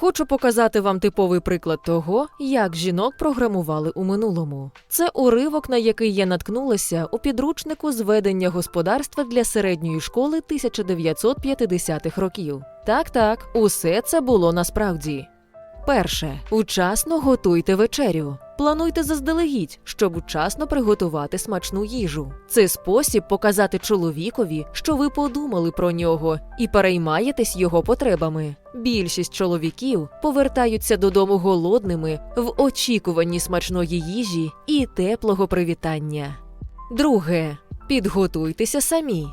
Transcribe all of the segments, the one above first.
Хочу показати вам типовий приклад того, як жінок програмували у минулому. Це уривок, на який я наткнулася у підручнику зведення господарства для середньої школи 1950-х років. Так, так, усе це було насправді. Перше, учасно готуйте вечерю. Плануйте заздалегідь, щоб вчасно приготувати смачну їжу. Це спосіб показати чоловікові, що ви подумали про нього і переймаєтесь його потребами. Більшість чоловіків повертаються додому голодними в очікуванні смачної їжі і теплого привітання. Друге, підготуйтеся самі.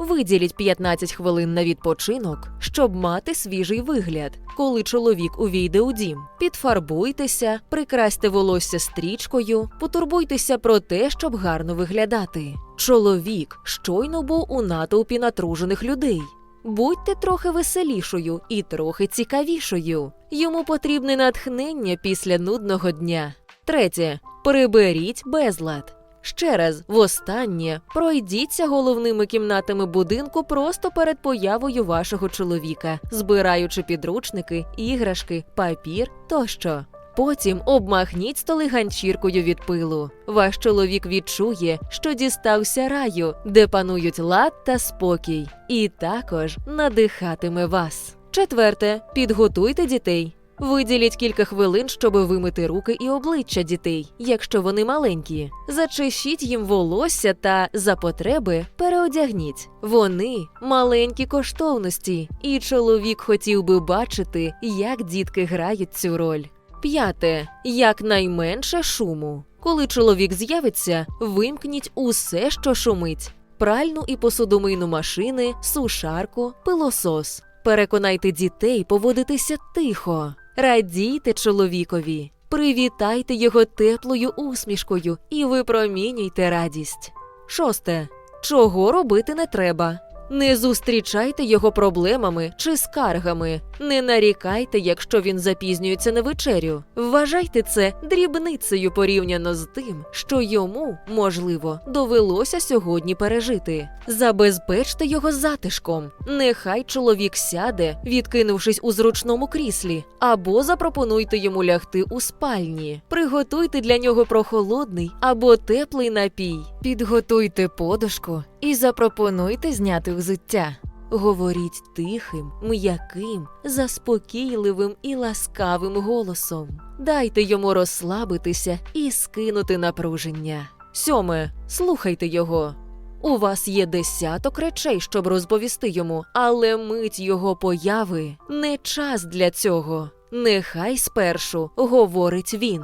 Виділіть 15 хвилин на відпочинок, щоб мати свіжий вигляд, коли чоловік увійде у дім. Підфарбуйтеся, прикрасьте волосся стрічкою, потурбуйтеся про те, щоб гарно виглядати. Чоловік щойно був у натовпі натружених людей. Будьте трохи веселішою і трохи цікавішою. Йому потрібне натхнення після нудного дня. Третє. Приберіть безлад. Ще раз, востаннє, пройдіться головними кімнатами будинку просто перед появою вашого чоловіка, збираючи підручники, іграшки, папір тощо. Потім обмахніть столи ганчіркою від пилу. Ваш чоловік відчує, що дістався раю, де панують лад та спокій, і також надихатиме вас. Четверте, підготуйте дітей. Виділіть кілька хвилин, щоб вимити руки і обличчя дітей, якщо вони маленькі. Зачешіть їм волосся та за потреби переодягніть. Вони маленькі коштовності, і чоловік хотів би бачити, як дітки грають цю роль. П'яте якнайменше шуму. Коли чоловік з'явиться, вимкніть усе, що шумить: пральну і посудомийну машини, сушарку, пилосос. Переконайте дітей поводитися тихо. Радійте чоловікові, привітайте його теплою усмішкою і випромінюйте радість. Шосте. Чого робити не треба. Не зустрічайте його проблемами чи скаргами. Не нарікайте, якщо він запізнюється на вечерю. Вважайте це дрібницею порівняно з тим, що йому, можливо, довелося сьогодні пережити. Забезпечте його затишком. Нехай чоловік сяде, відкинувшись у зручному кріслі, або запропонуйте йому лягти у спальні. Приготуйте для нього прохолодний або теплий напій. Підготуйте подушку і запропонуйте зняти взуття. Говоріть тихим, м'яким, заспокійливим і ласкавим голосом. Дайте йому розслабитися і скинути напруження. Сьоме, слухайте його. У вас є десяток речей, щоб розповісти йому, але мить його появи не час для цього. Нехай спершу говорить він.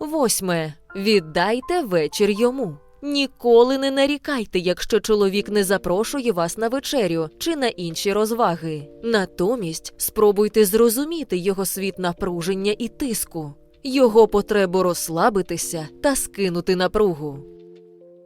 Восьме. Віддайте вечір йому. Ніколи не нарікайте, якщо чоловік не запрошує вас на вечерю чи на інші розваги. Натомість спробуйте зрозуміти його світ напруження і тиску, його потребу розслабитися та скинути напругу.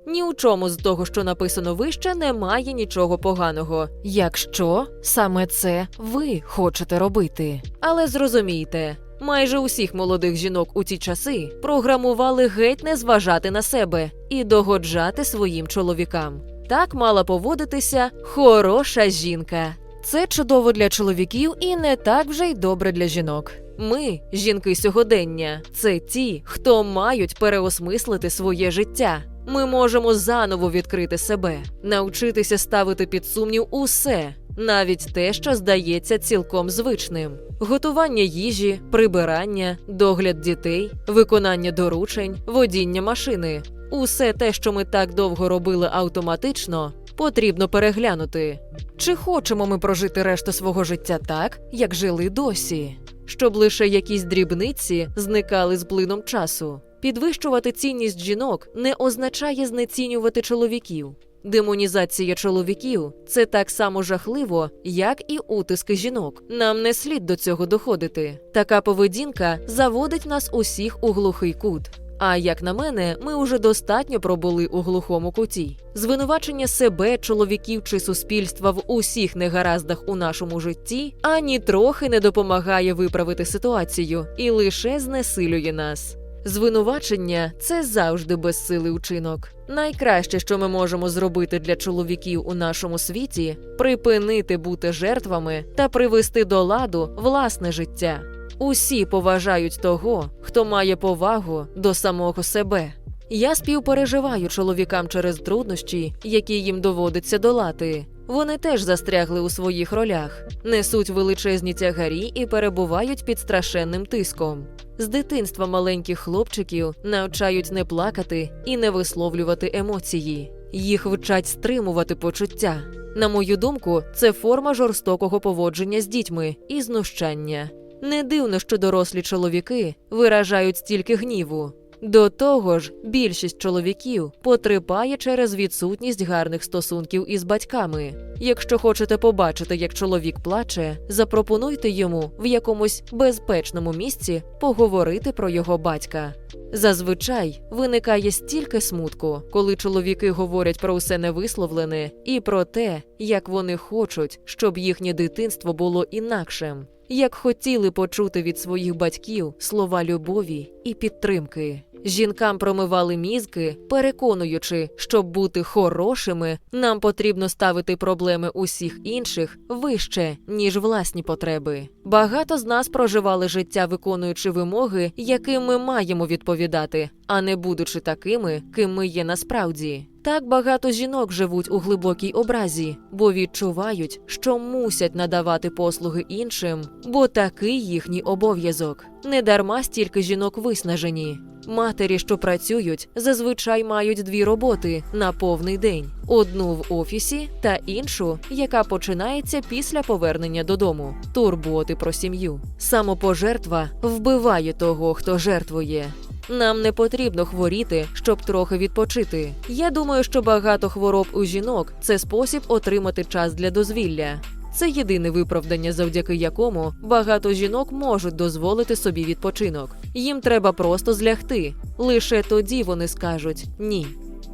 Ні у чому з того, що написано вище, немає нічого поганого, якщо саме це ви хочете робити. Але зрозумійте, майже усіх молодих жінок у ті часи програмували геть не зважати на себе і догоджати своїм чоловікам. Так мала поводитися хороша жінка. Це чудово для чоловіків і не так вже й добре для жінок. Ми, жінки сьогодення, це ті, хто мають переосмислити своє життя. Ми можемо заново відкрити себе, навчитися ставити під сумнів усе, навіть те, що здається цілком звичним: готування їжі, прибирання, догляд дітей, виконання доручень, водіння машини. Усе те, що ми так довго робили автоматично, потрібно переглянути. Чи хочемо ми прожити решту свого життя так, як жили досі, щоб лише якісь дрібниці зникали з плином часу? Підвищувати цінність жінок не означає знецінювати чоловіків. Демонізація чоловіків це так само жахливо, як і утиски жінок. Нам не слід до цього доходити. Така поведінка заводить нас усіх у глухий кут. А як на мене, ми уже достатньо пробули у глухому куті. Звинувачення себе, чоловіків чи суспільства в усіх негараздах у нашому житті ані трохи не допомагає виправити ситуацію і лише знесилює нас. Звинувачення це завжди безсилий учинок. Найкраще, що ми можемо зробити для чоловіків у нашому світі, припинити бути жертвами та привести до ладу власне життя. Усі поважають того, хто має повагу до самого себе. Я співпереживаю чоловікам через труднощі, які їм доводиться долати. Вони теж застрягли у своїх ролях, несуть величезні тягарі і перебувають під страшенним тиском. З дитинства маленьких хлопчиків навчають не плакати і не висловлювати емоції. Їх вчать стримувати почуття. На мою думку, це форма жорстокого поводження з дітьми і знущання. Не дивно, що дорослі чоловіки виражають стільки гніву. До того ж, більшість чоловіків потрипає через відсутність гарних стосунків із батьками. Якщо хочете побачити, як чоловік плаче, запропонуйте йому в якомусь безпечному місці поговорити про його батька. Зазвичай виникає стільки смутку, коли чоловіки говорять про все невисловлене і про те, як вони хочуть, щоб їхнє дитинство було інакшим, як хотіли почути від своїх батьків слова любові і підтримки. Жінкам промивали мізки, переконуючи, щоб бути хорошими, нам потрібно ставити проблеми усіх інших вище, ніж власні потреби. Багато з нас проживали життя, виконуючи вимоги, яким ми маємо відповідати, а не будучи такими, ким ми є насправді. Так багато жінок живуть у глибокій образі, бо відчувають, що мусять надавати послуги іншим, бо такий їхній обов'язок. Недарма стільки жінок виснажені. Матері, що працюють, зазвичай мають дві роботи на повний день: одну в офісі та іншу, яка починається після повернення додому. Турботи про сім'ю. Самопожертва вбиває того, хто жертвує. Нам не потрібно хворіти, щоб трохи відпочити. Я думаю, що багато хвороб у жінок це спосіб отримати час для дозвілля. Це єдине виправдання, завдяки якому багато жінок можуть дозволити собі відпочинок. Їм треба просто злягти. Лише тоді вони скажуть ні.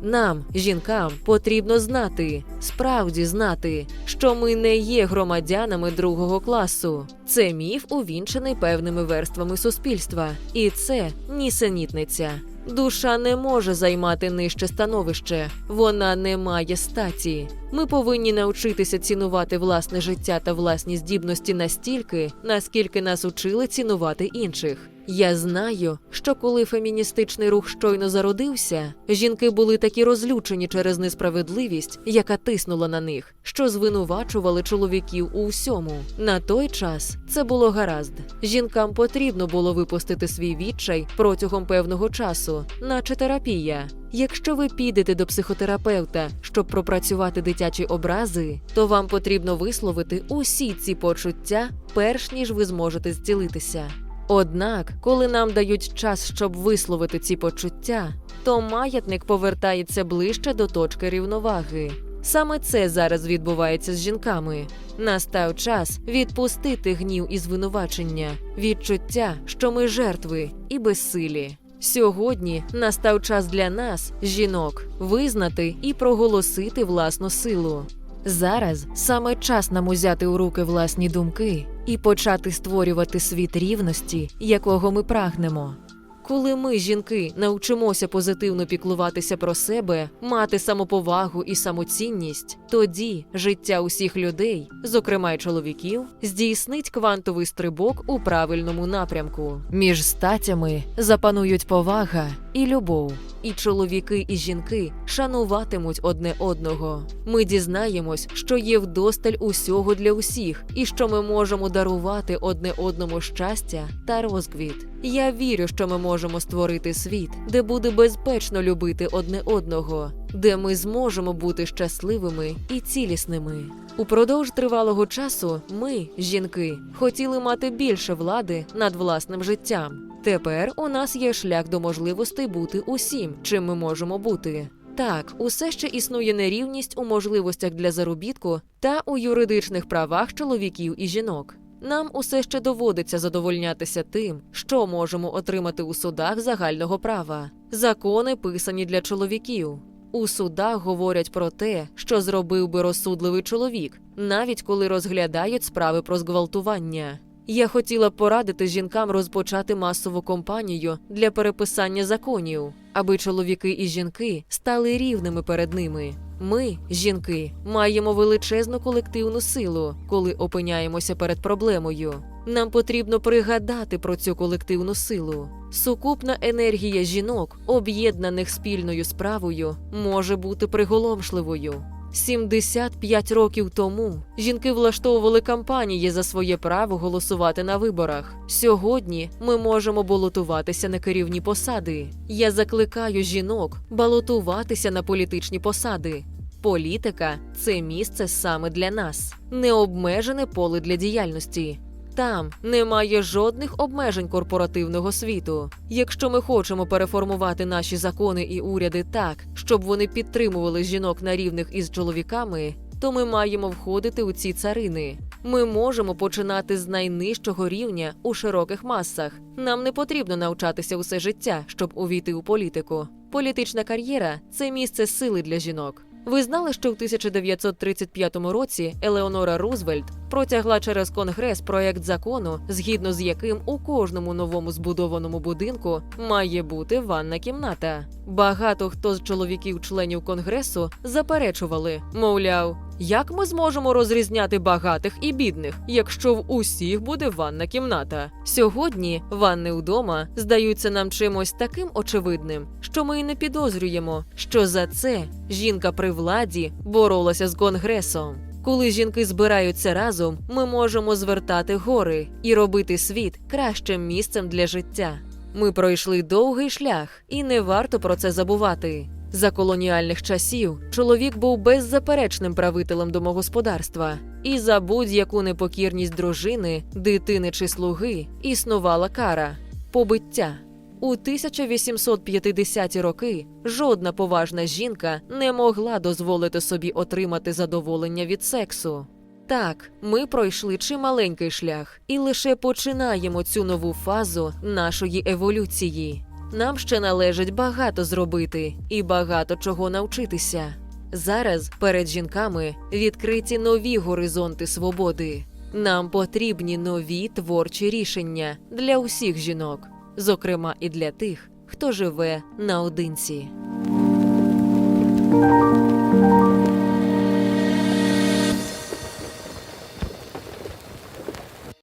Нам, жінкам, потрібно знати, справді знати, що ми не є громадянами другого класу. Це міф, увінчений певними верствами суспільства, і це нісенітниця. Душа не може займати нижче становище, вона не має статі. Ми повинні навчитися цінувати власне життя та власні здібності настільки, наскільки нас учили цінувати інших. Я знаю, що коли феміністичний рух щойно зародився, жінки були такі розлючені через несправедливість, яка тиснула на них, що звинувачували чоловіків у всьому. На той час це було гаразд. Жінкам потрібно було випустити свій відчай протягом певного часу, наче терапія. Якщо ви підете до психотерапевта, щоб пропрацювати дитячі образи, то вам потрібно висловити усі ці почуття, перш ніж ви зможете зцілитися. Однак, коли нам дають час, щоб висловити ці почуття, то маятник повертається ближче до точки рівноваги. Саме це зараз відбувається з жінками. Настав час відпустити гнів і звинувачення, відчуття, що ми жертви і безсилі. Сьогодні настав час для нас, жінок, визнати і проголосити власну силу. Зараз саме час нам узяти у руки власні думки і почати створювати світ рівності, якого ми прагнемо. Коли ми, жінки, навчимося позитивно піклуватися про себе, мати самоповагу і самоцінність, тоді життя усіх людей, зокрема й чоловіків, здійснить квантовий стрибок у правильному напрямку. Між статями запанують повага і любов, і чоловіки і жінки шануватимуть одне одного. Ми дізнаємось, що є вдосталь усього для усіх, і що ми можемо дарувати одне одному щастя та розквіт. Я вірю, що ми можемо створити світ, де буде безпечно любити одне одного, де ми зможемо бути щасливими і цілісними. Упродовж тривалого часу ми, жінки, хотіли мати більше влади над власним життям. Тепер у нас є шлях до можливостей бути усім, чим ми можемо бути. Так, усе ще існує нерівність у можливостях для заробітку та у юридичних правах чоловіків і жінок. Нам усе ще доводиться задовольнятися тим, що можемо отримати у судах загального права. Закони писані для чоловіків. У судах говорять про те, що зробив би розсудливий чоловік, навіть коли розглядають справи про зґвалтування. Я хотіла порадити жінкам розпочати масову кампанію для переписання законів, аби чоловіки і жінки стали рівними перед ними. Ми, жінки, маємо величезну колективну силу, коли опиняємося перед проблемою. Нам потрібно пригадати про цю колективну силу. Сукупна енергія жінок, об'єднаних спільною справою, може бути приголомшливою. 75 років тому жінки влаштовували кампанії за своє право голосувати на виборах. Сьогодні ми можемо балотуватися на керівні посади. Я закликаю жінок балотуватися на політичні посади. Політика це місце саме для нас, необмежене поле для діяльності. Там немає жодних обмежень корпоративного світу. Якщо ми хочемо переформувати наші закони і уряди так, щоб вони підтримували жінок на рівних із чоловіками, то ми маємо входити у ці царини. Ми можемо починати з найнижчого рівня у широких масах. Нам не потрібно навчатися усе життя, щоб увійти у політику. Політична кар'єра це місце сили для жінок. Ви знали, що в 1935 році Елеонора Рузвельт протягла через конгрес проект закону, згідно з яким у кожному новому збудованому будинку має бути ванна кімната. Багато хто з чоловіків-членів конгресу заперечували, мовляв, як ми зможемо розрізняти багатих і бідних, якщо в усіх буде ванна кімната? Сьогодні ванни вдома здаються нам чимось таким очевидним, що ми й не підозрюємо, що за це жінка при владі боролася з конгресом. Коли жінки збираються разом, ми можемо звертати гори і робити світ кращим місцем для життя. Ми пройшли довгий шлях, і не варто про це забувати. За колоніальних часів чоловік був беззаперечним правителем домогосподарства, і за будь-яку непокірність дружини, дитини чи слуги існувала кара побиття. У 1850-ті роки жодна поважна жінка не могла дозволити собі отримати задоволення від сексу. Так, ми пройшли чималенький шлях і лише починаємо цю нову фазу нашої еволюції. Нам ще належить багато зробити і багато чого навчитися. Зараз перед жінками відкриті нові горизонти свободи. Нам потрібні нові творчі рішення для усіх жінок, зокрема і для тих, хто живе наодинці.